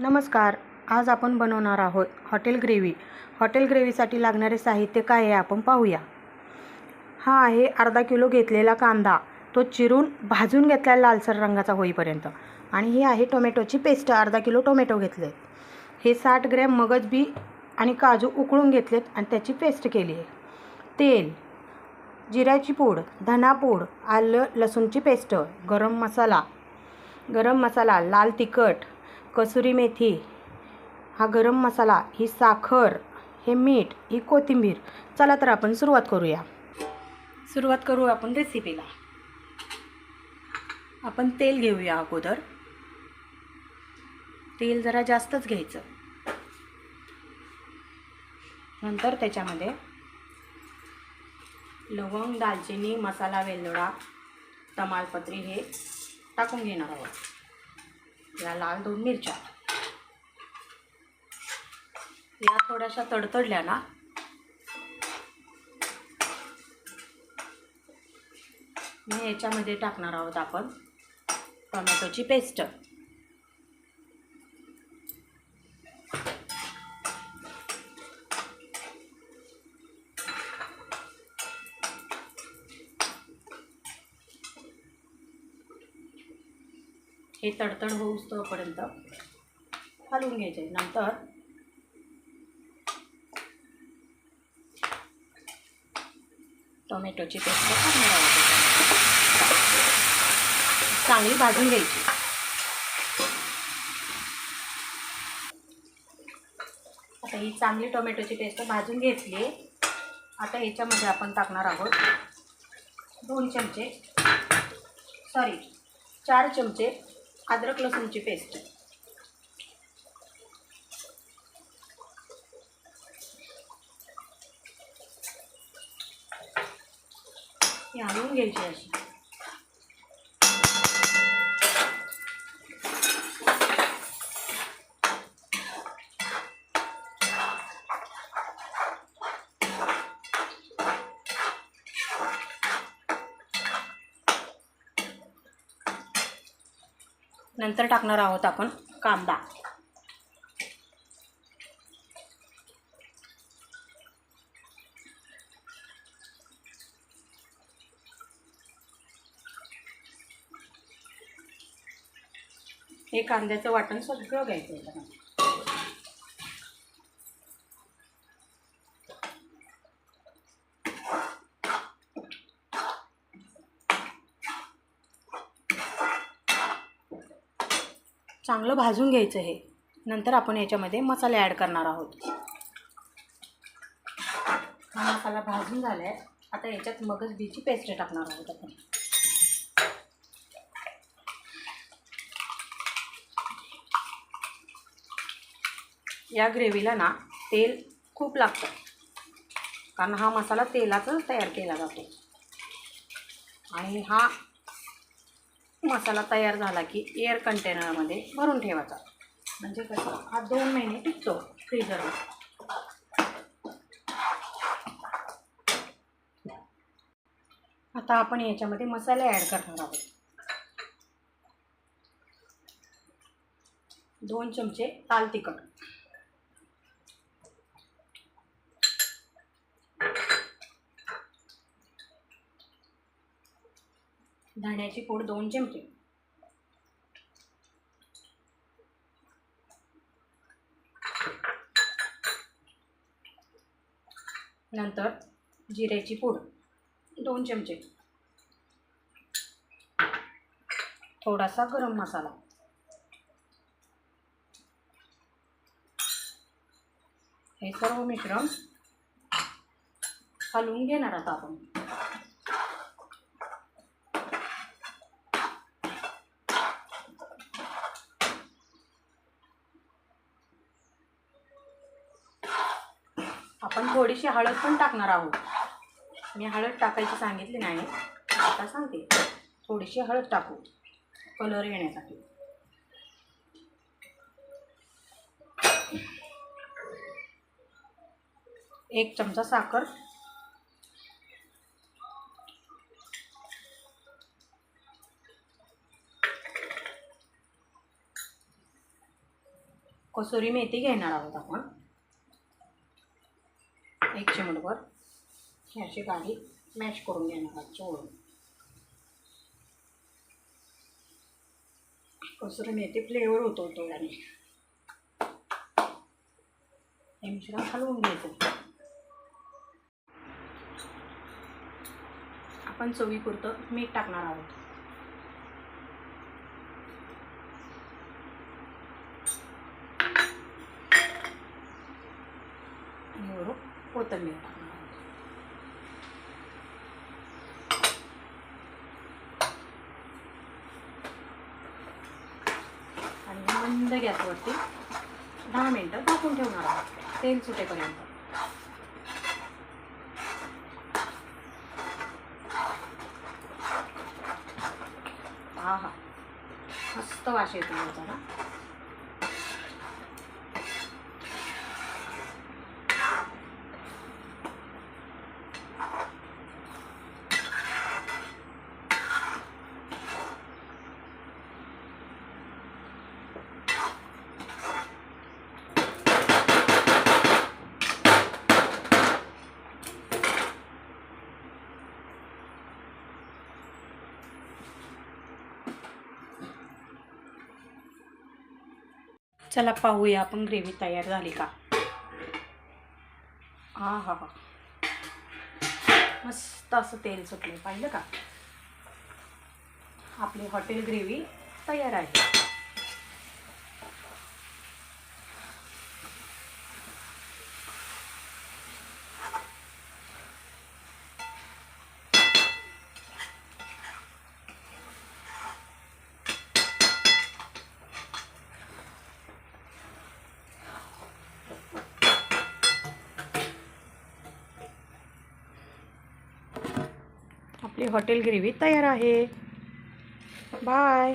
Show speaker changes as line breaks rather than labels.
नमस्कार. आज आपण बनवणार आहोत हॉटेल ग्रेव्ही. हॉटेल ग्रेव्हीसाठी लागणारे साहित्य काय आहे आपण पाहूया. हा आहे अर्धा किलो घेतलेला कांदा. तो चिरून भाजून घेतला लालसर रंगाचा होईपर्यंत. आणि ही आहे टोमॅटोची पेस्ट. अर्धा किलो टोमॅटो घेतले हे साठ ग्रॅम मगज बी आणि काजू उकळून घेतलेत आणि त्याची पेस्ट केली आहे. तेल जिऱ्याची पूड धनापूड आलं लसूणची पेस्ट गरम मसाला. गरम मसाला लाल तिखट कसुरी मेथी हा गरम मसाला ही साखर हे मीठ ही कोथिंबीर. चला तर आपण सुरुवात करूया. सुरुवात करू आपण रेसिपीला आपण तेल घेऊया अगोदर. तेल जरा जास्तच घ्यायचं. नंतर त्याच्यामध्ये लवंग दालचिनी मसाला वेलदोडा तमालपत्री हे टाकून घेणार आहोत. या लाल दोन मिरच्या. या थोड्याशा तडतडल्या ना. मी याच्यामध्ये टाकणार आहोत आपण टोमॅटोची पेस्ट. हे तडतड होऊस तोपर्यंत हलवून घ्यायचे. नंतर टोमॅटोची पेस्ट चांगली भाजून घ्यायची. आता ही चांगली टोमॅटोची पेस्ट भाजून घेतली. आता याच्यामध्ये आपण टाकणार आहोत दोन चमचे सॉरी चार चमचे अद्रक लसूणची पेस्ट ही हलवून घ्यायची अशी नंतर टाकणार आहोत आपण कांदा. हे कांद्याचं वाटण सगळं घ्यायचं चांगलं भाजून घ्यायचं हे नंतर आपण याच्यामध्ये मसाले ॲड करणार आहोत. हा मसाला भाजून झाला आहे आता याच्यात मगज बीची पेस्ट टाकणार आहोत आपण. या ग्रेव्हीला ना तेल खूप लागतं. कारण हा मसाला तेलाचाच तयार केला जातो. आणि हा मसाला तयार झाला की एअर कंटेनरमध्ये भरून ठेवायचा. म्हणजे कसं हा दोन महिने टिकतो फ्रीजरवर आता आपण याच्यामध्ये मसाले ॲड करणार आहोत. दोन चमचे लाल तिखट. धण्याची पूड दोन चिमटे. नंतर जिऱ्याची पूड दोन चमचे थोडासा गरम मसाला. हे सर्व मिश्रण हलवून घेणार आता आपण. आपण थोडीशी हळद पण टाकणार आहोत. मी हळद टाकायची सांगितली नाही. आता सांगते. थोडीशी हळद टाकू. कलर येण्यासाठी. एक चमचा साखर. कसुरी मेथी घेणार आहोत आपण. एक चिमटभर हे अशी गाडी मॅश करून घेणार आहोत चोळून कसरून येते फ्लेवर होतो तो याने. हे मिश्रण हलवून घ्यायचं. आपण चवीपुरतं मीठ टाकणार आहोत आणि वरून कोथिंबीर आणि मंद गॅसवरती दहा मिनटं टाकून ठेवणार आहोत. तेल सुटेपर्यंत. हा हा मस्त वास येतो ना चला पाहूया आपण ग्रेव्ही तयार झाली का. हा हा हा. मस्त असं तेल सुटलं पाहिलं का? आपली हॉटेल ग्रेव्ही तयार आहे. आपली हॉटेल ग्रेव्ही तयार आहे. बाय.